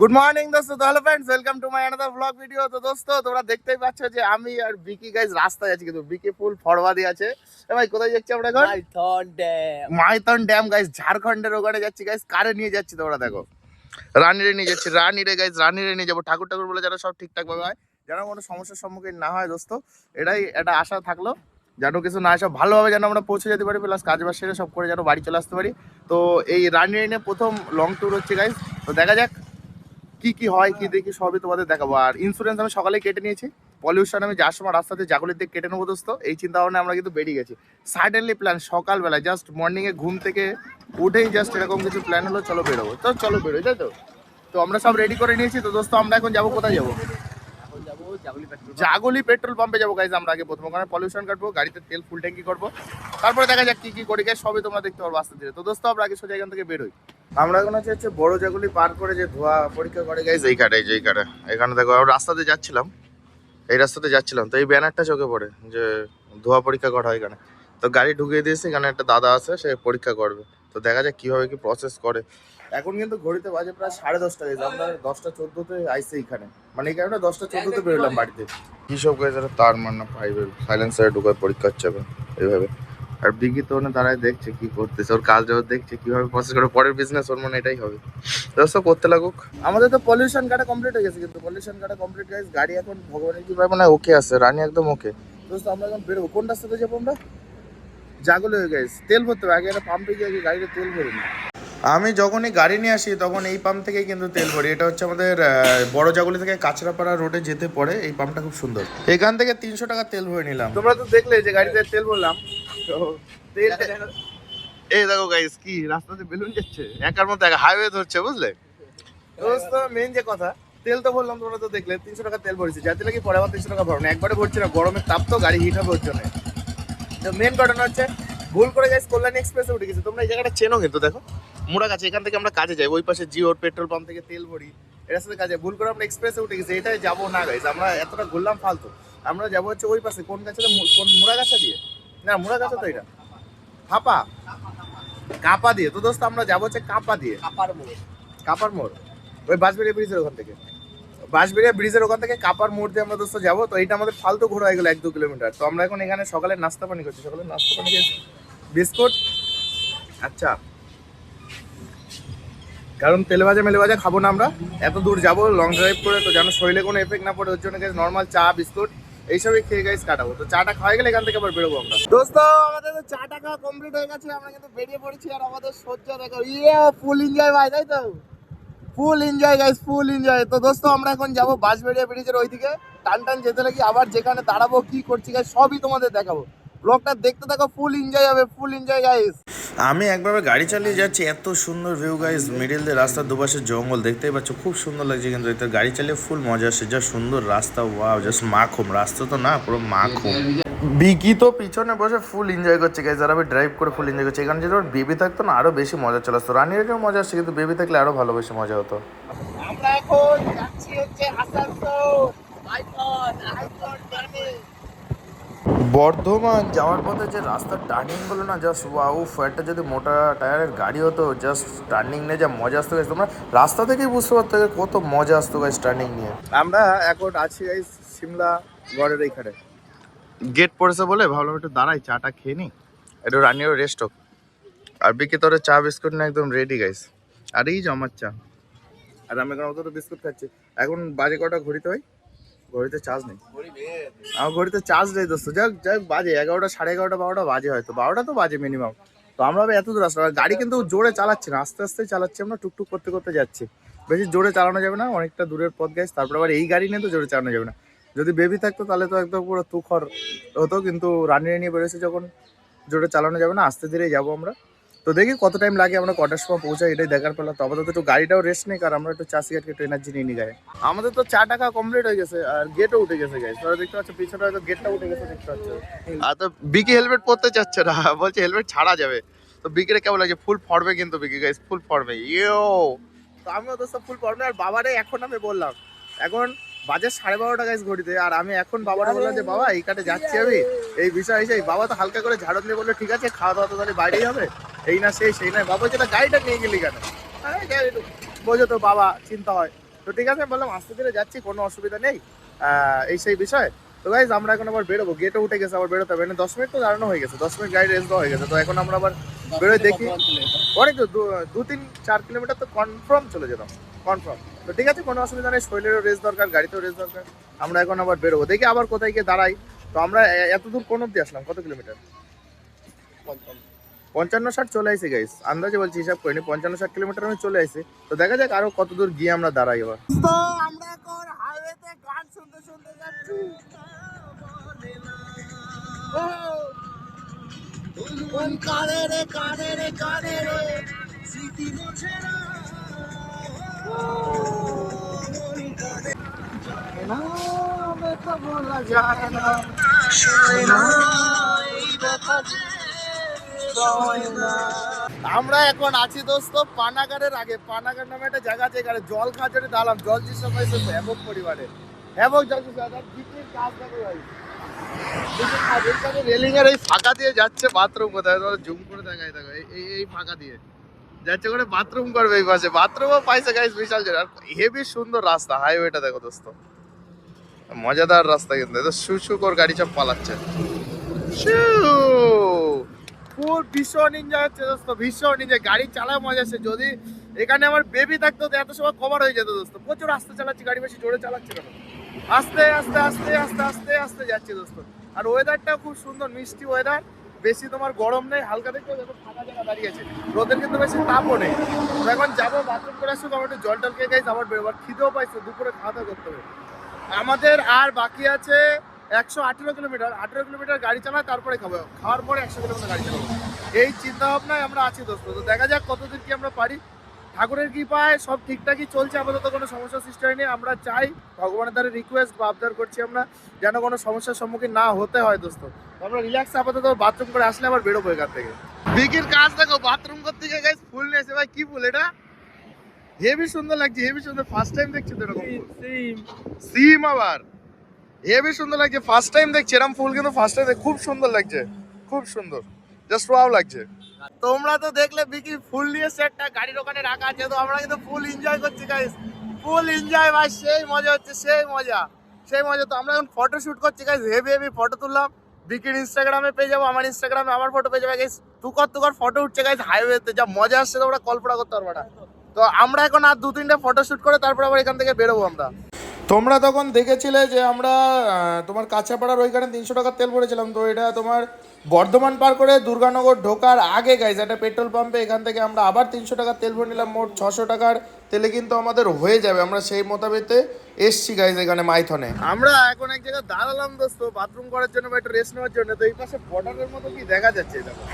Good morning দোস্ত। Hello friends welcome to my another blog video তো দোস্ত তোমরা দেখতেই পাচ্ছ যে আমি আর বিকি গাইজ রাস্তায় আছি কিন্তু বিকি ফুল ফরওয়ার্ডে আছে। এ ভাই কোথায় যাচ্ছি আমরা এখন? Maithon dam. Maithon dam guys ঝাড়খণ্ডের ওখানে যাচ্ছি গাইজ কারে নিয়ে যাচ্ছি তোমরা দেখো? রানীরে নিয়ে যাচ্ছি রানীরে গাইজ রানীরে নিয়ে যাব। ঠাকুর ঠাকুর বলে যেন সব ঠিকঠাক ভাবে হয়। যেন কোনো সমস্যার সম্মুখীন না হয় দোস্ত। এটাই একটা আশা থাকল। যেন কিছু না আসা ভালোভাবে যেন আমরা পৌঁছে যেতে পারি প্লাস কাজ বাজ সেরে সব করে যেন বাড়ি চলে আসতে পারি। তো এই রানী নিয়ে প্রথম লং ট্যুর হচ্ছে গাইজ তো দেখা যাক কি কি হয়, কি দেখি সবই তোমাদের দেখাবো। আর ইন্স্যুরেন্স আমি সকালে কেটে নিয়েছি। পলিউশন আমি যার সময় রাস্তাতে জাগলের দিকে কেটে নেব দোস্ত, এই চিন্তা ভাবনা আমরা কিন্তু বেরিয়ে গেছি। সাডেনলি প্ল্যান সকালবেলা জাস্ট মর্নিংয়ে ঘুম থেকে উঠেই জাস্ট এরকম কিছু প্ল্যান হলো, চলো বেরোবো। তো চলো বেরোই, তাই তো? তো আমরা সব রেডি করে নিয়েছি, তো দোস্ত আমরা এখন যাব, কোথায় যাব? জাগুলি পেট্রোল পাম্পে যাব গাইজ আমরা আগে প্রথম। ওখানে পলিউশন কাটবো, গাড়িতে তেল ফুল ট্যাঙ্কি করব। তারপরে দেখা যাক কি কি করি গাইজ সবই তোমরা দেখতে পারব আস্তে তো দোস্ত, আমরা আগে সোজা এখান থেকে বেরোই আমরা এখন হচ্ছে হচ্ছে বড় জাগুলি পার করে যে ধোয়া পরীক্ষা করে গাইজ এই কাটে এই কাটে এখানে দেখো রাস্তাতে যাচ্ছিলাম। এই রাস্তাতে যাচ্ছিলাম। তো এই ব্যানারটা চোখে পড়ে যে ধোয়া পরীক্ষা করা হয় এখানে। তো গাড়ি ঢুকিয়ে দিয়েছে, এখানে একটা দাদা আছে, সে পরীক্ষা করবে। তো দেখা যাক কীভাবে কি প্রসেস করে। এখন কিন্তু ঘড়িতে বাজে প্রায় সাড়ে দশটা গেছে আমরা দশটা চোদ্দোতে আইসে এখানে মানে এই কারণে দশটা চোদ্দোতে বেরোলাম বাড়িতে। কি সব গাইজ তার মান্না পাইবের সাইলেন্সারে ঢুকায় পরীক্ষা হচ্ছে এইভাবে। আর বিগি তো ওখানে দাঁড়ায় দেখছে কি করতেছে। ওর কাজ যখন দেখছে কীভাবে প্রসেস করে পরের বিজনেস ওর মনে এটাই হবে। দোস্ত করতে লাগুক। আমাদের তো পলিউশন কাটা কমপ্লিট হয়ে গেছে কিন্তু পলিউশন কাটা কমপ্লিট গাইজ গাড়ি এখন ভগবানের কি মানে ওকে আছে রানি একদম ওকে দোস্ত আমরা এখন বেরোবো। কোন রাস্তাতে যাব আমরা? জাগুলো হয়ে গেছে। তেল ভরতে হবে। আগে একটা পাম্পে গিয়ে গাড়িতে তেল ভরি আমি যখনই গাড়ি নিয়ে আসি তখন এই পাম্প থেকেই কিন্তু তেল ভরি। এটা হচ্ছে আমাদের বড় জাগুলি থেকে কাঁচরাপাড়া রোডে যেতে পড়ে। এই পাম্পটা খুব সুন্দর। এখান থেকে তিনশো টাকা তেল ভরে নিলাম। তোমরা তো দেখলে যে গাড়িতে তেল ভরলাম। তো তেল এই দেখো গাইস কি রাস্তাতে বেলুন যাচ্ছে। একার মতো একা হাইওয়ে ধরছে বুঝলে? দোস্ত মেন যে কথা তেল তো বললাম তোমরা তো দেখলে। তিনশো টাকা তেল ভরেছি। যাতে লাগি পরে আবার তিনশো টাকা ভরো। না একবারে ভরছি না গরমের তাপ তো গাড়ি হিট হবে ওর জন্য। তো মেন ঘটনা হচ্ছে ভুল করে গাইস কল্যাণী এক্সপ্রেসে উঠে গেছে। তোমরা এই জায়গাটা চেনো কিন্তু দেখো। মুড়া কাছে এখান থেকে আমরা কাজে যাই। ওই পাশে জিওর পেট্রোল পাম্প থেকে তেল ভরি। এটার সাথে কাজে ভুল করে আমরা এক্সপ্রেসে উঠে গেছি এটাই যাব না গাইস আমরা এতটা ঘুরলাম ফালতু। আমরা যাব হচ্ছে ওই পাশে কোন গাছে কোন মুড়া গাছা দিয়ে? না মুড়া গাছা তো এটা। ফাপা। কাপা দিয়ে। তো দোস্ত আমরা যাব হচ্ছে কাপা দিয়ে। কাপার মোড়। কাপার মোড়। ওই বাঁশবেড়িয়া ব্রিজের ওখান থেকে। বাঁশবেড়িয়া ব্রিজের ওখান থেকে কাপার মোড় দিয়ে আমরা দোস্ত যাব। তো এইটা আমাদের ফালতু ঘোরা হয়ে গেলো এক দু কিলোমিটার। তো আমরা এখন এখানে সকালে নাস্তা পানি করছি। সকালে নাস্তা পানি বিস্কুট। আচ্ছা। কারণ তেলে ভাজা, মেলে ভাজা খাব না আমরা। এত দূর যাব লং ড্রাইভ করে, তো যেন শরীরে কোনো এফেক্ট না পড়ে, ওর জন্য নর্মাল চা, বিস্কুট, এইসবই খেয়ে গাইস কাটাবো। তো চাটা খাওয়া গেলে এখান থেকে আবার বেরোবো আমরা। দোস্ত, আমাদের তো চাটা খাওয়া কমপ্লিট হয়ে গেছে, আমরা কিন্তু বেরিয়ে পড়েছি আর আমাদের সহ্য দেখো। ইয়ে ফুল এনজয় ভাই, তাই তো? Full enjoy guys full enjoy তো দোস্ত, আমরা এখন যাব বাস বাঁশবেড়িয়া ব্রিজের ওইদিকে। টান টান যেতে লাগি, আবার যেখানে দাঁড়াবো, কি করছি গাইস সবই তোমাদের দেখাবো। ব্লগটা দেখতে থাকো ফুল এনজয় হবে ফুল এনজয় গাইস আমি একভাবে গাড়ি চালিয়ে যাচ্ছি, এত সুন্দর ভিউ গাইস মিডিল দিয়ে রাস্তার দুপাশে জঙ্গল দেখতেই পাচ্ছ, খুব সুন্দর লাগছে কিন্তু এতে গাড়ি চালিয়ে ফুল মজা আসছে, যা সুন্দর রাস্তা ওয়াও জাস্ট মাখুম, রাস্তা তো না, পুরো মাখুম। বিকি তো পিছনে বসে ফুল এনজয় করছে গাইস আর আমি ড্রাইভ করে ফুল এনজয় করছি, এখানে যদি বেবি থাকতো না, আরও বেশি মজা চলে আসতো। রানির মজা আসছে, কিন্তু বেবি থাকলে আরও ভালো বেশি মজা হতো। আমরা এখন যাচ্ছি হচ্ছে আসানসোল পাইথন ড্যামে বর্ধমান যাওয়ার পথে যে রাস্তার টার্নিংগুলো না জাস্ট উফ, একটা যদি মোটা টায়ারের গাড়ি হতো জাস্ট টার্নিং নিয়ে যা মজা আসতো গাইস তোমরা রাস্তা থেকেই বুঝতে পারতো কত মজা আসতো গাইস টার্নিং নিয়ে। আমরা এখন আছি গাইস সিমলা গড়ের এইখানে। গেট পড়েছে বলে ভাবলাম একটু দাঁড়াই, চাটা খেয়ে নি একটু রানিও রেস্ট হোক। আর বিকে তোর চা, বিস্কুট না একদম রেডি গাইস আর এই যে আমার চা। আর আমি এখন অত বিস্কুট খাচ্ছি। এখন বাজে কটা ঘড়িতে ভাই? ঘড়িতে চার্জ নেই। আমার ঘড়িতে চার্জ নেই দোস্ত। যাক যাক, বাজে এগারোটা, সাড়ে এগারোটা, বারোটা বাজে হয়তো। বারোটা তো বাজে মিনিমাম তো আমরা এত দূর আসলাম। গাড়ি কিন্তু জোরে চালাচ্ছি না। আস্তে আস্তে চালাচ্ছি আমরা, টুকটুক করতে করতে যাচ্ছি। বেশি জোরে চালানো যাবে না, অনেকটা দূরের পথ গেছে তারপর আবার এই গাড়ি নিয়ে তো জোরে চালানো যাবে না। যদি বেবি থাকতো তাহলে তো একদম পুরো তুখর হতো, কিন্তু রানিয়ে নিয়ে বেরোছে যখন জোরে চালানো যাবে না, আস্তে ধীরে যাব আমরা। তো দেখি কত টাইম লাগে আমরা কটার সময় পৌঁছাই এটাই দেখার পেলাম তো আপাতত একটু গাড়িটাও রেস্ট নেই আর আমরা একটু চা সিগারেট একটু এনার্জি নিয়ে গায়ে। আমাদের তো চা টাকা কমপ্লিট হয়ে গেছে আর গেটও উঠে গেছে তোরা দেখতে পাচ্ছ পিছনে হয়তো গেটটা উঠে গেছে দেখতে পাচ্ছ। আর তো বিকি হেলমেট পরতে চাচ্ছে না বলছে হেলমেট ছাড়া যাবে। তো বিকিরে কেমন লাগছে? ফুল ফর্মে কিন্তু বিকি গাইস ফুল ফর্মে ইয়ো তো আমিও তো সব ফুল ফর্মে আর বাবারে এখন আমি বললাম এখন বাজে সাড়ে বারোটা গাইস ঘড়িতে আর আমি এখন বাবারা বললাম যে বাবা এই কাটে যাচ্ছি আমি। এই বিষয় এই বাবা তো হালকা করে ঝাড়ন দিয়ে বলল ঠিক আছে খাওয়া দাওয়া তো তাহলে বাইরেই হবে। এই না, সেই সেই নয় বাবা যেটা গাড়িটা নিয়ে গেলি কেন? বোঝো তো বাবা চিন্তা হয়। তো ঠিক আছে বললাম, আস্তে ধীরে যাচ্ছি, কোনো অসুবিধা নেই এই সেই বিষয়। তো গাইজ আমরা এখন আবার বেরোবো। গেটে উঠে গেছে, আবার বেরোতে হবে। মানে দশ মিনিট তো দাঁড়ানো হয়ে গেছে। দশ মিনিট গাড়ি রেস্ট হয়ে গেছে। তো এখন আমরা আবার বেরোয় দেখি। অনেক দু- তিন, চার কিলোমিটার তো কনফার্ম চলে যেতাম। কনফার্ম তো ঠিক আছে, কোনো অসুবিধা নেই। শরীরেরও রেস্ট দরকার, গাড়িতেও রেস্ট দরকার। আমরা এখন আবার বেরোবো। দেখি আবার কোথায় গিয়ে দাঁড়াই। তো আমরা এত দূর কোন অব্দি আসলাম? কত কিলোমিটার? পঞ্চান্ন ষাট চলে আসি গাইস আন্দাজে বলছি হিসাব করিনি পঞ্চান্ন ষাট কিলোমিটার আমি চলে আসি। তো দেখা যাক আরও কত দূর গিয়ে আমরা দাঁড়াই এবার। তো আমরা এখন হাইওয়েতে গান শুনতে শুনতে যাচ্ছি। কানে রে কানে রে কানে রে স্মৃতি মুছে না। ও, কানে যায় না, ব্যথা বলা যায় না। না, এই ব্যথা। আমরা এখন আছি দোস্ত পানাগারের আগে। পানাগার নামে একটা জায়গা আছে, এখানে জল জন্য দাঁড়ালাম জল পাইছে হ্যাবক পরিবারে। হ্যাবক জল কাজ দেখো ভাই। ফাঁকা দিয়ে যাচ্ছে বাথরুম কোথায়? তোমার জুম করে দেখাই, দেখো, এই- এই ফাঁকা দিয়ে। যাচ্ছে করে বাথরুম করবে গাইস বিশাল আর হেভি সুন্দর রাস্তা হাইওয়েটা দেখো দোস্ত। মজাদার রাস্তা কিন্তু শু গাড়ি সব পালাচ্ছে। শু ফুল ভীষণ এনজয় হচ্ছে দোস্ত, ভীষণ এনজয় গাড়ি চালায় মজা আসছে। যদি এখানে আমার বেবি থাকতো এত সময় কভার হয়ে যেত দোস্ত। প্রচুর আস্তে চালাচ্ছি, গাড়ি বেশি জোরে চালাচ্ছি কেন আস্তে আস্তে আস্তে আস্তে আস্তে আস্তে যাচ্ছে দোস্ত। আর ওয়েদারটা খুব সুন্দর, মিষ্টি ওয়েদার বেশি তোমার গরম নেই, হালকা দেখতে দেখো ফাঁকা জায়গা দাঁড়িয়ে আছে। রোদের কিন্তু বেশি তাপও নেই। এখন যাব বাথরুম করে আসব আমার একটু জল টল খেয়ে গাইছি আবার বেরোবার খিদেও পাইছে, দুপুরে খাওয়া দাওয়া করতে হবে। আমাদের আর বাকি আছে একশো আঠেরো কিলোমিটার আঠেরো কিলোমিটার গাড়ি চালা তারপরে খাব। খাওয়ার পরে একশো কিলোমিটার গাড়ি চালাবো। এই চিন্তা ভাবনায় আমরা আছি দোস্ত। তো দেখা যাক কতদূর কি আমরা পারি। ঠাকুরের কৃপায় সব ঠিকঠাকই চলছে আপাতত কোনো সমস্যা সৃষ্টি হয়নি। আমরা চাই ভগবানের দ্বারা রিকোয়েস্ট বা আবদার করছি আমরা যেন কোনো সমস্যার সম্মুখীন না হতে হয় দোস্ত। আমরা রিল্যাক্স আপাতত বাথরুম করে আসলে আবার বেরোবো এখান থেকে। বিকির কাজ দেখো বাথরুম করতে গিয়ে গাইস ফুল নিয়ে এসে ভাই কি ফুল এটা? হেভি সুন্দর লাগছে হেভি সুন্দর। ফার্স্ট টাইম দেখছি তো এরকম। সিম আবার। হেভি সুন্দর লাগছে। ফার্স্ট টাইম দেখছি এরকম ফুল কিন্তু ফার্স্ট টাইম খুব সুন্দর লাগছে, খুব সুন্দর। জাস্ট ওয়াও লাগছে। তোমরা তো দেখলে বিকি ফুল নিয়ে সেটটা গাড়ির ওখানে রাখা আছে, তো আমরা কিন্তু ফুল এনজয় করছি গাইস ফুল এনজয় ভাই, সেই মজা হচ্ছে, সেই মজা। সেই মজা তো আমরা এখন ফটো শুট করছি গাইস হেভি হেভি ফটো তুললাম। বিকির ইনস্টাগ্রামে পেয়ে যাব, আমার ইনস্টাগ্রামে আমার ফটো পেয়ে যাবে গাইস তুকর তুকর ফটো উঠছে গাইস হাইওয়েতে যা মজা আসছে, তোমরা কল্পনা করতে পারবে না। তো আমরা এখন আর দু তিনটে ফটো শুট করে তারপর আবার এখান থেকে বেরোবো আমরা। তোমরা তখন দেখেছিলে যে আমরা তোমার কাঁচাপাড়ার ওইখানে তিনশো টাকার তেল ভরেছিলাম, তো এটা তোমার বর্ধমান পার করে দুর্গানগর ঢোকার আগে গাইজ একটা পেট্রোল পাম্পে এখান থেকে আমরা আবার তিনশো টাকার তেল ভরে নিলাম, মোট ছশো টাকার তেলে কিন্তু আমাদের হয়ে যাবে। আমরা সেই মোতাবেতে এসছি গাইজ এখানে মাইথনে। আমরা এখন এক জায়গায় দাঁড়ালাম, দোস্ত বাথরুম করার জন্য বা একটু রেস্ট নেওয়ার জন্য, তো এই পাশে বর্ডারের মতো কি দেখা যাচ্ছে? দেখো।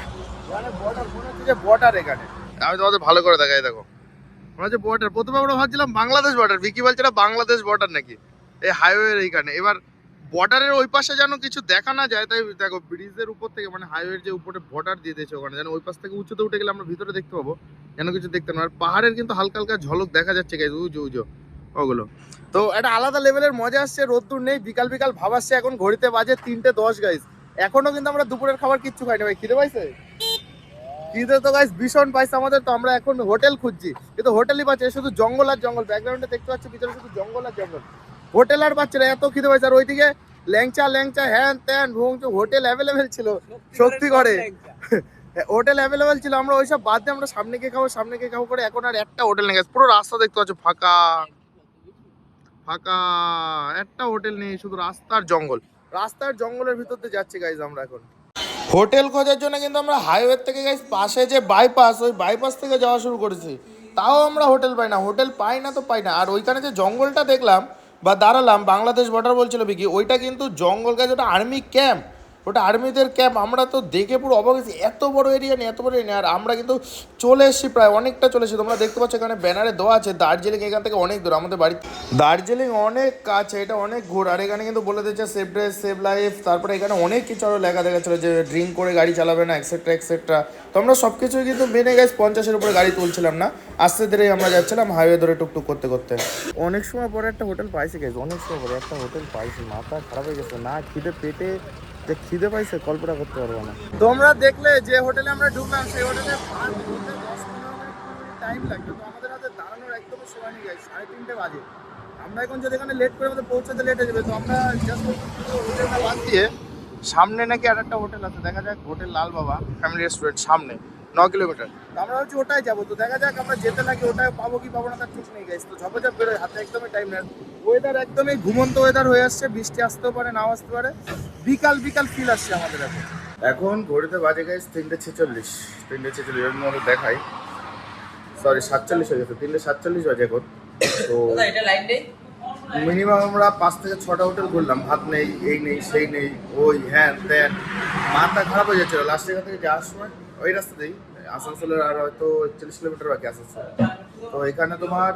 এখানে বর্ডার মনে হচ্ছে যে বর্ডার এখানে। আমি তোমাদের ভালো করে দেখাই, দেখো। মনে হচ্ছে বর্ডার প্রথমে আমরা ভাবছিলাম বাংলাদেশ বর্ডার বিকি বলছে এটা বাংলাদেশ বর্ডার নাকি? এই হাইওয়ের এইখানে। এবার বর্ডারের ওই পাশে যেন কিছু দেখা না যায়, তাই দেখো ব্রিজের উপর থেকে মানে হাইওয়ের যে উপরে বর্ডার দিয়ে দিয়েছে ওখানে, যেন ওই পাশ থেকে উঁচুতে উঠে গেলে আমরা ভিতরে দেখতে পাবো, যেন কিছু দেখতে না আর পাহাড়ের কিন্তু হালকা হালকা ঝলক দেখা যাচ্ছে গাইজ উজো উজো ওগুলো। তো একটা আলাদা লেভেলের মজা আসছে, রোদ্দুর নেই, বিকাল বিকাল ভাব এখন ঘড়িতে বাজে তিনটে দশ গাইজ এখনও কিন্তু আমরা দুপুরের খাবার কিচ্ছু খাইনি, ভাই, খিদে পাইছে? খিদে তো গাইজ ভীষণ পাইছে আমাদের তো আমরা এখন হোটেল খুঁজছি। কিন্তু হোটেলই পাচ্ছে শুধু জঙ্গল আর জঙ্গল। ব্যাকগ্রাউন্ডে দেখতে পাচ্ছি ভিতরে শুধু জঙ্গল আর জঙ্গল। হোটেল আর পাচ্ছে না এত খিদে পাইছে আর ওইদিকে ল্যাংচা ল্যাংচা হ্যান ত্যান ভুং হোটেল অ্যাভেলেবেল ছিল সত্যি করে হোটেল অ্যাভেলেবেল ছিল আমরা ওইসব বাদ দিয়ে আমরা সামনে গিয়ে খাব সামনে গিয়ে খাব করে এখন আর একটা হোটেল নেই। পুরো রাস্তা দেখতে পাচ্ছ ফাঁকা। ফাঁকা। একটা হোটেল নেই শুধু রাস্তার জঙ্গল। রাস্তার জঙ্গলের ভিতর দিয়ে যাচ্ছি গাইজ আমরা এখন। হোটেল খোঁজার জন্য কিন্তু আমরা হাইওয়ে থেকে গাই পাশে যে বাইপাস ওই বাইপাস থেকে যাওয়া শুরু করেছি। তাও আমরা হোটেল পাই না। হোটেল পাই না তো পাই না। আর ওইখানে যে জঙ্গলটা দেখলাম বা দাঁড়ালাম, বাংলাদেশ বর্ডার বলছিল বিকি ওইটা কিন্তু জঙ্গল গাছ ওটা আর্মি ক্যাম্প ওটা আর্মিদের ক্যাম্প আমরা তো দেখে পুরো অবাক হয়েছি। এত বড় এরিয়া নেই, এত বড় এরিয়া আর আমরা কিন্তু চলে এসেছি প্রায়, অনেকটা চলে এসেছি। তোমরা দেখতে পাচ্ছ এখানে ব্যানারে দেওয়া আছে, দার্জিলিং, এখান থেকে অনেক দূর, আমাদের বাড়ি। দার্জিলিং অনেক কাছে, এটা অনেক ঘোর। আর এখানে কিন্তু বলে দিচ্ছে সেফ ড্রেস সেভ লাইফ তারপরে এখানে অনেক কিছু আরও লেখা দেখাচ্ছিল যে ড্রিঙ্ক করে গাড়ি চালাবে না এক্সেট্রা এক্সেট্রা তো আমরা সব কিছুই কিন্তু মেনে গেছি পঞ্চাশের উপরে গাড়ি তুলছিলাম না। আস্তে ধীরে আমরা যাচ্ছিলাম হাইওয়ে ধরে টুকটুক করতে করতে। অনেক সময় পরে একটা হোটেল পাইছি গেছে অনেক সময় পরে একটা হোটেল পাইছি, মাথা খারাপ হয়ে গেছে, না খিদে পেটে যে খিদে পাইছে, কল্পনা করতে পারব না। তোমরা দেখলে যে হোটেলে আমরা ঢুকলাম, সেই হোটেলে টাইম লাগবে। তো আমাদের হাতে দাঁড়ানোর একদম সময় নেই সাড়ে তিনটে বাজে। আমরা এখন যদি এখানে লেট করে আমাদের পৌঁছাতে লেট হয়ে যাবে, তো আমরা জাস্ট হোটেলটা বাদ দিয়ে সামনে নাকি আর একটা হোটেল আছে। দেখা যাক, হোটেল লাল বাবা ফ্যামিলি রেস্টুরেন্ট সামনে। ন কিলোমিটার। তো আমরা হচ্ছে ওটাই যাব। তো দেখা যাক আমরা যেতে লাগি ওটাই পাবো কি পাবো না তার ঠিক নেই গাইস তো ঝপঝপ বেরোয় হাতে একদমই টাইম নেই। ওয়েদার একদমই ঘুমন্ত ওয়েদার হয়ে আসছে বৃষ্টি আসতেও পারে নাও আসতে পারে। বিকাল বিকাল ফিল আসছে আমাদের এখন। এখন ঘড়িতে বাজে গাইস তিনটে ছেচল্লিশ। তিনটে ছেচল্লিশ এর মধ্যে দেখাই। সরি সাতচল্লিশ হয়ে গেছে। তিনটে সাতচল্লিশ বাজে এখন। তো এটা লাইট নেই? মিনিমাম আমরা পাঁচ থেকে ছটা হোটেল ঘুরলাম। ভাত নেই এই নেই সেই নেই ওই হ্যাঁ দেন মাথা খারাপ হয়ে যাচ্ছিল। লাস্ট এখান থেকে যাওয়ার সময় ওই রাস্তাতেই আসানসোলের আর হয়তো চল্লিশ কিলোমিটার বাকি আসানসোল। তো এখানে তোমার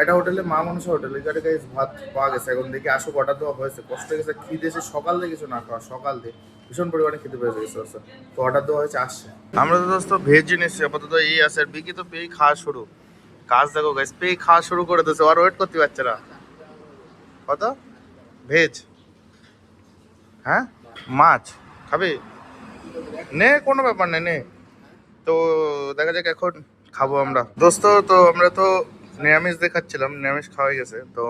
একটা হোটেলে মা মনসা হোটেল এখানে গাইস ভাত পাওয়া গেছে। এখন দেখি আসো কটা দেওয়া হয়েছে, কষ্ট গেছে খিদে এসে সকাল থেকে কিছু না খাওয়া, সকাল দিয়ে ভীষণ পরিমাণে খেতে পেয়ে গেছে দোস্ত তো অর্ডার দেওয়া হয়েছে, আসছে। আমরা তো দোস্ত ভেজ জিনিস আপাতত এই আছে, আর বিকি তো পেয়ে খাওয়া শুরু। কাজ দেখো গাইস পেয়ে খাওয়া শুরু করে দিয়েছে। আর ওয়েট করতে পারছে না। কত? ভেজ হ্যাঁ? মাছ। খাবি? নে কোনো ব্যাপার নেই নে তো দেখা যাক এখন খাবো আমরা দোস্ত তো আমরা তো নিরামিষ দেখাচ্ছিলাম নিরামিষ খাওয়াই গেছে তো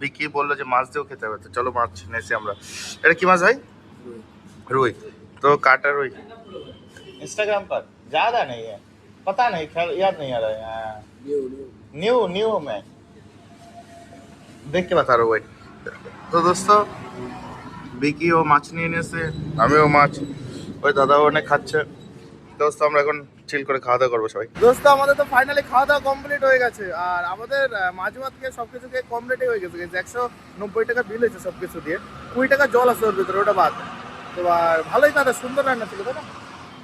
বিকি বললো যে মাছ দিয়েও খেতে হবে তো চলো মাছ নেছি আমরা এটা কি মাছ ভাই रुई तो काटा रुई इंस्टाग्राम पर ज्यादा नहीं है पता नहीं ख्याल याद नहीं आ रहा है हाँ। न्यू न्यू हूँ मैं देख के बता रहा हूँ वेट তো দোস্ত বিকি ও মাছ নিয়ে নিয়েছে আমিও মাছ ওই দাদাও অনেক খাচ্ছে। দোস্ত, আমরা এখন চিল করে খাওয়া দাওয়া করব সবাই। দোস্ত, আমাদের তো ফাইনালি খাওয়া দাওয়া কমপ্লিট হয়ে গেছে। আর আমাদের ভাত খেয়ে সব খেয়ে কমপ্লিটই হয়ে গেছে। একশো নব্বই টাকা বিল হয়েছে সব কিছু দিয়ে। কুড়ি টাকা জল আছে ওর ভিতরে, ওটা বাদ। তো আর ভালোই তাদের সুন্দর রান্না ছিল, তাই না?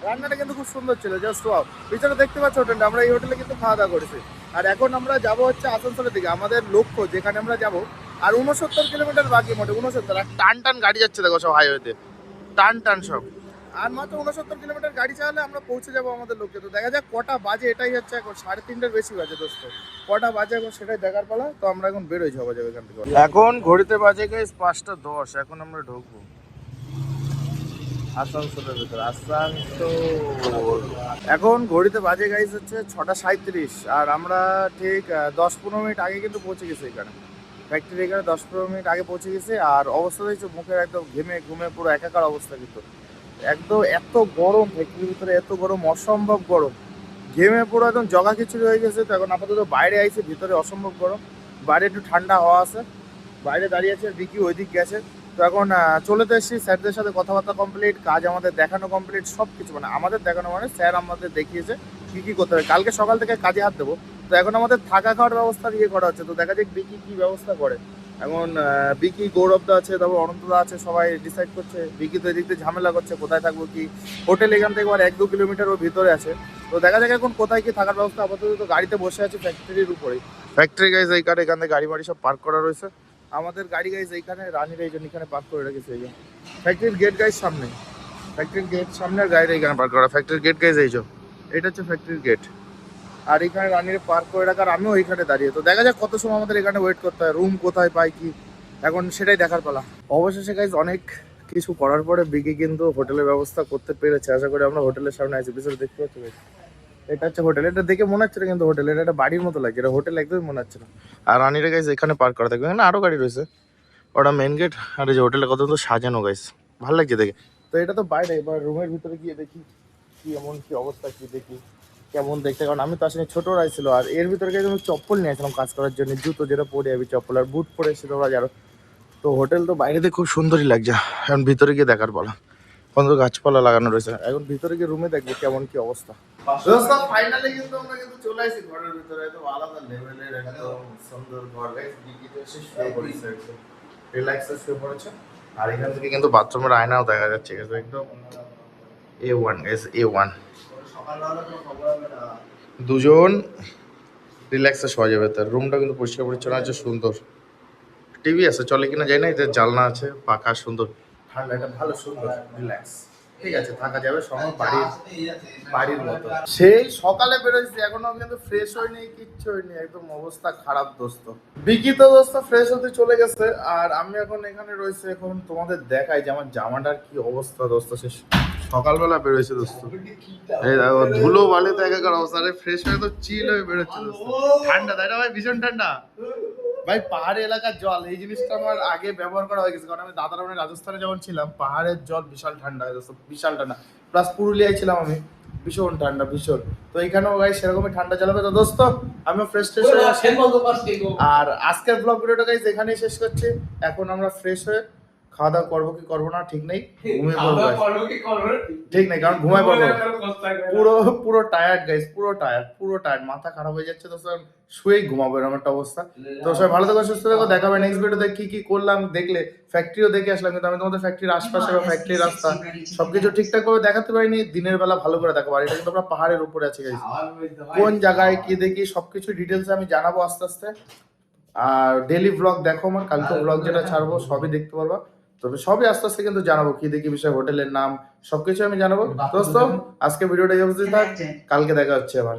রান্নাটা কিন্তু খুব সুন্দর ছিল জাস্ট ওয়াও পিছনে দেখতে পাচ্ছ হোটেলটা আমরা এই হোটেলে কিন্তু খাওয়া দাওয়া করেছি। আর এখন আমরা যাব হচ্ছে আসানসোলের দিকে, আমাদের লক্ষ্য যেখানে আমরা যাব। আর উনসত্তর কিলোমিটার বাকি মোটে, উনসত্তর। আর টান টান গাড়ি যাচ্ছে, দেখো সব হাইওয়েতে টান টান সব। আর মাত্র উনসত্তর কিলোমিটার গাড়ি চালালে আমরা পৌঁছে যাব আমাদের লোককে তো দেখা যাক কটা বাজে, এটাই হচ্ছে এখন সাড়ে তিনটের বেশি বাজে দোস্ত। কটা বাজে এখন সেটাই দেখার পালা, তো আমরা এখন বেরোই যাব যাব এখান থেকে। এখন ঘড়িতে বাজে গেছে পাঁচটা দশ, এখন আমরা ঢুকবো। আসানসোলের ভিতরে, আসানসোল। এখন ঘড়িতে বাজে গাইস হচ্ছে ছটা সাঁত্রিশ আর আমরা ঠিক দশ পনেরো মিনিট আগে কিন্তু পৌঁছে গেছি এখানে। ফ্যাক্টরি এখানে দশ পনেরো মিনিট আগে পৌঁছে গেছি, আর অবস্থা দেখছ, মুখের একদম ঘেমে ঘুমে পুরো একাকার অবস্থা কিন্তু। একদম এত গরম ফ্যাক্টরির ভিতরে এত গরম, অসম্ভব গরম। ঘেমে পুরো একদম জগা খিচুড়ি হয়ে গেছে, তো এখন আপাতত বাইরে আইছে, ভিতরে অসম্ভব গরম। বাইরে একটু ঠান্ডা হওয়া আছে, বাইরে দাঁড়িয়ে আছে দিকি ওইদিক গেছে। তো এখন চলে তো এসেছি, স্যারদের সাথে কথাবার্তা কমপ্লিট কাজ আমাদের দেখানো কমপ্লিট সব কিছু মানে আমাদের দেখানো মানে স্যার আমাদের দেখিয়েছে, কী কী করতে হবে। কালকে সকাল থেকে কাজে হাত দেবো। তো এখন আমাদের থাকা খাওয়ার ব্যবস্থা ইয়ে করা হচ্ছে, তো দেখা যাক বিকি কী ব্যবস্থা করে। এখন বিকি গৌরবদা আছে, তারপর অনন্তদা আছে, সবাই ডিসাইড করছে বিকি তো এদিক দিয়ে ঝামেলা করছে, কোথায় থাকব, কি? হোটেল এখান থেকে আবার এক দু কিলোমিটার ওর ভিতরে আছে। তো দেখা যাক এখন কোথায় কি থাকার ব্যবস্থা, আপাতত তো গাড়িতে বসে আছে ফ্যাক্টরির উপরেই। ফ্যাক্টরি গাইজ এইখানে এখান থেকে গাড়ি বাড়ি সব পার্ক করা রয়েছে। আমাদের গাড়ি গাইজ এইখানে, রানির এই জন্য এখানে পার্ক করে রেখেছে, এই ফ্যাক্টরির গেট গাইজ সামনে। ফ্যাক্টরির গেট সামনে আর গাড়ি এইখানে পার্ক করা। ফ্যাক্টরির গেট গাইজ এই এটা হচ্ছে ফ্যাক্টরির গেট আর এখানে রানির পার্ক করে রাখার আমিও এইখানে দাঁড়িয়ে। তো দেখা যাক কত সময় আমাদের এখানে ওয়েট করতে হয় রুম কোথায় পাই কি? এখন সেটাই দেখার পালা। অবশেষে গাইজ অনেক কিছু করার পরে বিকি কিন্তু হোটেলের ব্যবস্থা করতে পেরেছে। আশা করি আমরা হোটেলের সামনে আছি পিছনে দেখতে পাচ্ছি? এটা হচ্ছে হোটেল এটা দেখে মনে হচ্ছে না কিন্তু হোটেল এটা একটা বাড়ির মতো লাগছে এটা হোটেল একদমই মনে হচ্ছে না। আর রানিরা গাইজ এখানে পার্ক করা থাকবে। এখানে আরও গাড়ি রয়েছে। ওটা মেন গেট আর এই যে হোটেলে কত তো সাজানো গাইস ভালো লাগছে দেখে। তো এটা তো বাইরে। এবার রুমের ভিতরে গিয়ে দেখি কি এমন কি অবস্থা, কি দেখি। কেমন দেখতে কারণ আমি তো আসলে ছোট রাইছিল আর এর ভিতরে গিয়ে আমি চপ্পল নিয়ে আসলাম কাজ করার জন্য জুতো যেটা পরে আমি চপ্পল আর বুট পরে এসে তোমরা জানো। তো হোটেল তো বাইরে বাইরেতে খুব সুন্দরই লাগছে এখন ভিতরে গিয়ে দেখার পালা। কত গাছপালা লাগানো রয়েছে এখন ভিতরে গিয়ে রুমে দেখব কেমন কি অবস্থা। ফাইনালি কিন্তু আমরা কিন্তু চলে আসি ঘরের ভিতরে একদম আলাদা লেভেলের একদম সুন্দর ঘর। গাইস বিকিতে এসে শুয়ে পড়েছে একদম রিল্যাক্সে শুয়ে পড়েছে আর এখান থেকে কিন্তু বাথরুমের আয়নাও দেখা যাচ্ছে একদম A one as A one দুজন রিল্যাক্সে শোয়া যাবে তার রুমটা কিন্তু পরিষ্কার পরিচ্ছন্ন আছে সুন্দর। টিভি আছে চলে কিনা যাই না এতে জালনা আছে পাকা সুন্দর। ঠান্ডা এটা ভালো সুন্দর রিল্যাক্স ঠিক আছে থাকা যাবে সময় বাড়ির বাড়ির মতো। সেই সকালে বেরোইছি এখনও কিন্তু ফ্রেশ হয়নি কিচ্ছু হয়নি একদম অবস্থা খারাপ দোস্ত। বিকি তো দোস্ত ফ্রেশ হতে চলে গেছে আর আমি এখন এখানে রয়েছে এখন তোমাদের দেখাই যে আমার জামাটার কি অবস্থা দোস্ত শেষ সকালবেলা বেরোয়েছে দোস্ত। এই দেখো ধুলো বালে তো একাকার অবস্থা। ফ্রেশ হয়ে তো চিল হয়ে বেরোচ্ছে দোস্ত। ঠান্ডা তাই না ভাই? ভীষণ ঠান্ডা। ভাই পাহাড়ি এলাকার জল এই জিনিসটা আমার আগে ব্যবহার করা হয়ে গেছে। কারণ আমি দাদার মানে রাজস্থানে যখন ছিলাম পাহাড়ের জল বিশাল ঠান্ডা হয় দোস্ত বিশাল ঠান্ডা। প্লাস পুরুলিয়ায় ছিলাম আমি ভীষণ ঠান্ডা ভীষণ। তো এখানেও ভাই সেরকমই ঠান্ডা চালাবে তো দোস্ত আমিও ফ্রেশ ট্রেশ হয়ে আর আজকের ব্লগ ভিডিওটা গাইজ এখানেই শেষ করছি। এখন আমরা ফ্রেশ হয়ে খাওয়া দাওয়া করব কি করব না ঠিক নেই ঘুমিয়ে পড়ব ঠিক নেই কারণ ঘুমায় পড়ব। পুরো পুরো টায়ার্ড গাইস পুরো টায়ার্ড পুরো টায়ার্ড মাথা খারাপ হয়ে যাচ্ছে তো স্যার শুয়েই ঘুমাবো এরকম একটা অবস্থা। তো সবাই ভালো থাকো সুস্থ থাকো দেখাবে নেক্সট ভিডিওতে কি কি করলাম দেখলে ফ্যাক্টরিও দেখে আসলাম কিন্তু আমি তোমাদের ফ্যাক্টরির আশপাশে বা ফ্যাক্টরির রাস্তা সবকিছু ঠিকঠাক করে দেখাতে পারিনি দিনের বেলা ভালো করে দেখাবো। আর এটা কিন্তু আমরা পাহাড়ের উপরে আছি গাইস কোন জায়গায় কি দেখি সবকিছু ডিটেলস আমি জানাব আস্তে আস্তে। আর ডেলি ব্লগ দেখো আমার কালকে ব্লগ যেটা ছাড়বো সবই দেখতে পারবা। তবে সবই আস্তে আস্তে কিন্তু জানাব কি দেখি বিষয় হোটেলের নাম সবকিছু আমি জানাব। দোস্ত আজকে ভিডিওটা এই অবধি থাক। কালকে দেখা হচ্ছে আবার।